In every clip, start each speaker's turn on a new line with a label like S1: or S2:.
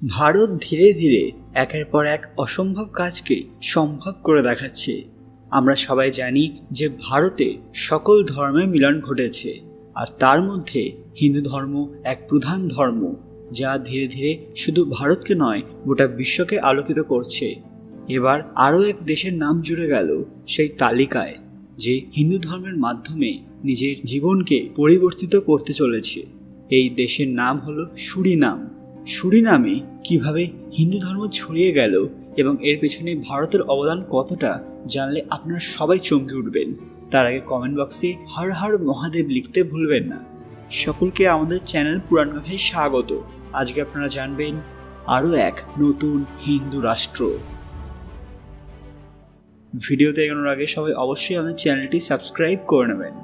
S1: ভারত ধীরে ধীরে একের পর এক অসম্ভব কাজকে সম্ভব করে দেখাচ্ছে। আমরা সবাই জানি যে ভারতে সকল ধর্মের মিলন ঘটেছে, আর তার মধ্যে হিন্দু ধর্ম এক প্রধান ধর্ম, যা ধীরে ধীরে শুধু ভারতকে নয়, গোটা বিশ্বকে আলোকিত করছে। এবার আরও এক দেশের নাম জুড়ে গেল সেই তালিকায়, যে হিন্দু ধর্মের মাধ্যমে নিজের জীবনকে পরিবর্তিত করতে চলেছে। এই দেশের নাম হলো সুরিনাম। সুরিনামে কীভাবে হিন্দু ধর্ম ছড়িয়ে গেল এবং এর পেছনে ভারতের অবদান কতটা জানলে আপনারা সবাই চমকে উঠবেন? তার আগে কমেন্ট বক্সে হর হর মহাদেব লিখতে ভুলবেন না। সকলকে আমাদের চ্যানেল পুরাণ কথায় স্বাগত। আজকে আপনারা জানবেন আরও এক নতুন হিন্দু রাষ্ট্র। ভিডিওতে এগোনোর আগে সবাই অবশ্যই আমাদের চ্যানেলটি সাবস্ক্রাইব করে নেবেন।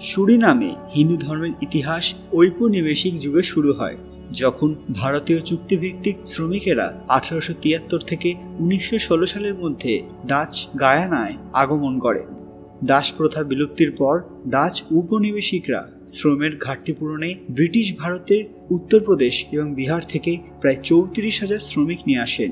S1: সুরিনামে হিন্দু ধর্মের ইতিহাস ঔপনিবেশিক যুগে শুরু হয়। যখন ভারতীয় চুক্তিভিত্তিক শ্রমিকেরা আঠারোশো তিয়াত্তর থেকে উনিশশো ষোলো সালের মধ্যে ডাচ গায়ানায় আগমন করেন দাস প্রথা বিলুপ্তির পর ডাচ উপনিবেশিকরা শ্রমের ঘাটতি পূরণে ব্রিটিশ ভারতের উত্তরপ্রদেশ এবং বিহার থেকে প্রায় চৌত্রিশ হাজার শ্রমিক নিয়ে আসেন।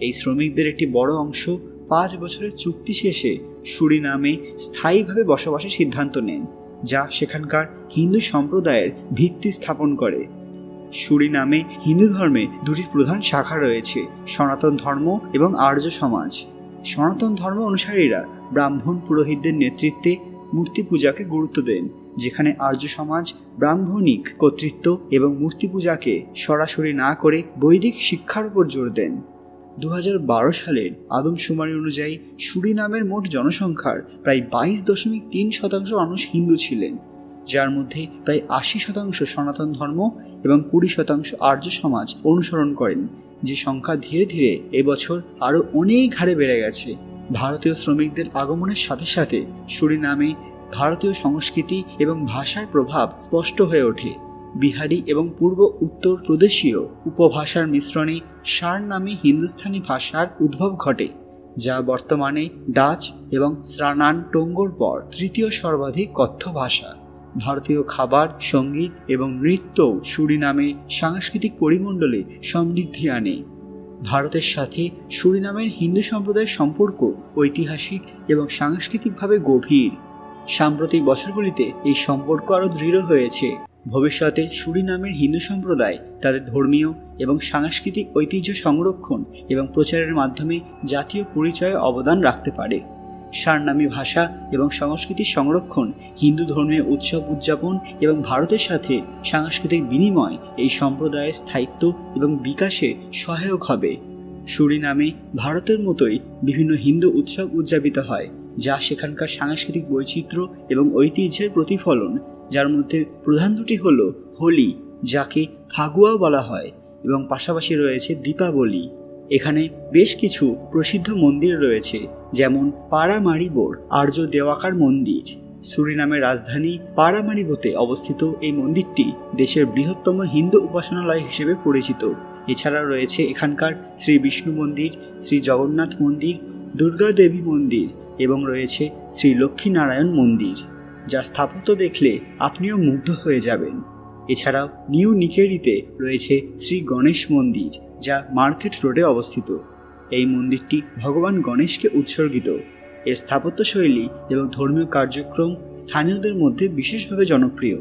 S1: এই শ্রমিকদের একটি বড় অংশ পাঁচ বছরের চুক্তি শেষে সুরিনামে স্থায়ীভাবে বসবাসের সিদ্ধান্ত নেন, যা সেখানকার হিন্দু সম্প্রদায়ের ভিত্তি স্থাপন করে। সুরিনামে হিন্দু ধর্মে দুটি প্রধান শাখা রয়েছে, সনাতন ধর্ম এবং আর্য সমাজ। সনাতন ধর্ম অনুসারীরা ব্রাহ্মণ পুরোহিতদের নেতৃত্বে মূর্তি পূজাকে গুরুত্ব দেন, যেখানে আর্য সমাজ ব্রাহ্মণিক কর্তৃত্ব এবং মূর্তি পূজাকে সরাসরি না করে বৈদিক শিক্ষার উপর জোর দেন। দু বারো সালের আদমশুমারি অনুযায়ী সুরিনামের মোট জনসংখ্যার প্রায় বাইশ দশমিক তিন শতাংশ মানুষ হিন্দু ছিলেন। যার মধ্যে প্রায় আশি শতাংশ সনাতন ধর্ম এবং কুড়ি শতাংশ আর্য সমাজ অনুসরণ করেন, যে সংখ্যা ধীরে ধীরে এবছর আরও অনেক হারে বেড়ে গেছে। ভারতীয় শ্রমিকদের আগমনের সাথে সাথে সুরিনামে ভারতীয় সংস্কৃতি এবং ভাষার প্রভাব স্পষ্ট হয়ে ওঠে। বিহারি এবং পূর্ব উত্তর প্রদেশীয় উপভাষার মিশ্রণে সার নামে হিন্দুস্থানি ভাষার উদ্ভব ঘটে, যা বর্তমানে ডাচ এবং স্রানান টোঙ্গোর পর তৃতীয় সর্বাধিক কথ্য ভাষা। ভারতীয় খাবার, সংগীত এবং নৃত্য সুরিনামের সাংস্কৃতিক পরিমণ্ডলে সমৃদ্ধি আনে। ভারতের সাথে সুরিনামের হিন্দু সম্প্রদায়ের সম্পর্ক ঐতিহাসিক এবং সাংস্কৃতিকভাবে গভীর। সাম্প্রতিক বছরগুলিতে এই সম্পর্ক আরও দৃঢ় হয়েছে। ভবিষ্যতে সুরিনামের হিন্দু সম্প্রদায় তাদের ধর্মীয় এবং সাংস্কৃতিক ঐতিহ্য সংরক্ষণ এবং প্রচারের মাধ্যমে জাতীয় পরিচয়ে অবদান রাখতে পারে। সারনামী ভাষা এবং সংস্কৃতির সংরক্ষণ, হিন্দু ধর্মীয় উৎসব উদযাপন এবং ভারতের সাথে সাংস্কৃতিক বিনিময় এই সম্প্রদায়ের স্থায়িত্ব এবং বিকাশে সহায়ক হবে। সুরিনামে ভারতের মতোই বিভিন্ন হিন্দু উৎসব উদযাপিত হয়, যা সেখানকার সাংস্কৃতিক বৈচিত্র্য এবং ঐতিহ্যের প্রতিফলন, যার মধ্যে প্রধান দুটি হল হোলি, যাকে ফাগুয়া বলা হয়, এবং পাশাপাশি রয়েছে দীপাবলি। এখানে বেশ কিছু প্রসিদ্ধ মন্দির রয়েছে, যেমন পাড়ামারিবোর আর্য দেওয়াকার মন্দির। সুরিনামের রাজধানী পাড়ামারিবোতে অবস্থিত এই মন্দিরটি দেশের বৃহত্তম হিন্দু উপাসনালয় হিসেবে পরিচিত। এছাড়া রয়েছে এখানকার শ্রী বিষ্ণু মন্দির, শ্রী জগন্নাথ মন্দির, দুর্গা দেবী মন্দির এবং রয়েছে শ্রী লক্ষ্মীনারায়ণ মন্দির যার স্থাপত্য দেখলে আপনিও মুগ্ধ হয়ে যাবেন। এছাড়াও নিউ নিকেরিতে রয়েছে শ্রী গণেশ মন্দির। যা মার্কেট রোডে অবস্থিত। এই মন্দিরটি ভগবান গণেশকে উৎসর্গিত। এর স্থাপত্যশৈলী এবং ধর্মীয় কার্যক্রম স্থানীয়দের মধ্যে বিশেষভাবে জনপ্রিয়।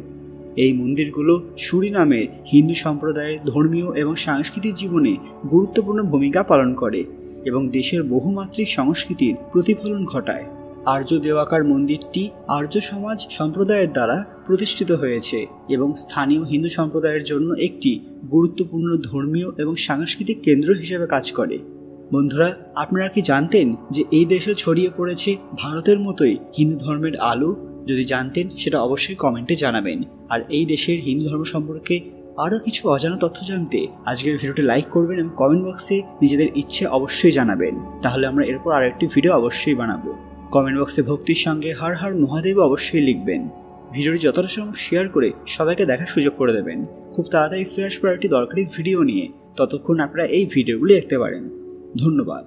S1: এই মন্দিরগুলো সুরিনামের হিন্দু সম্প্রদায়ের ধর্মীয় এবং সাংস্কৃতিক জীবনে গুরুত্বপূর্ণ ভূমিকা পালন করে এবং দেশের বহুমাত্রিক সংস্কৃতির প্রতিফলন ঘটায়। আর্য দেওয়াকার মন্দিরটি আর্য সমাজ সম্প্রদায়ের দ্বারা প্রতিষ্ঠিত হয়েছে এবং স্থানীয় হিন্দু সম্প্রদায়ের জন্য একটি গুরুত্বপূর্ণ ধর্মীয় এবং সাংস্কৃতিক কেন্দ্র হিসেবে কাজ করে। বন্ধুরা, আপনারা কি জানতেন যে এই দেশে ছড়িয়ে পড়েছে ভারতের মতোই হিন্দু ধর্মের আলো? যদি জানতেন, সেটা অবশ্যই কমেন্টে জানাবেন। আর এই দেশের হিন্দু ধর্ম সম্পর্কে আরও কিছু অজানা তথ্য জানতে আজকের ভিডিওটি লাইক করবেন এবং কমেন্ট বক্সে নিজেদের ইচ্ছে অবশ্যই জানাবেন। তাহলে আমরা এরপর আরেকটি ভিডিও অবশ্যই বানাবো। কমেন্ট বক্সে ভক্তির সঙ্গে হর হর মহাদেব অবশ্যই লিখবেন। ভিডিওটি যতটা সম্ভব শেয়ার করে সবাইকে দেখার সুযোগ করে দেবেন। খুব তাড়াতাড়ি ফিরে আসবার একটি দরকারি ভিডিও নিয়ে ততক্ষণ আপনারা এই ভিডিওগুলি দেখতে পারেন। ধন্যবাদ।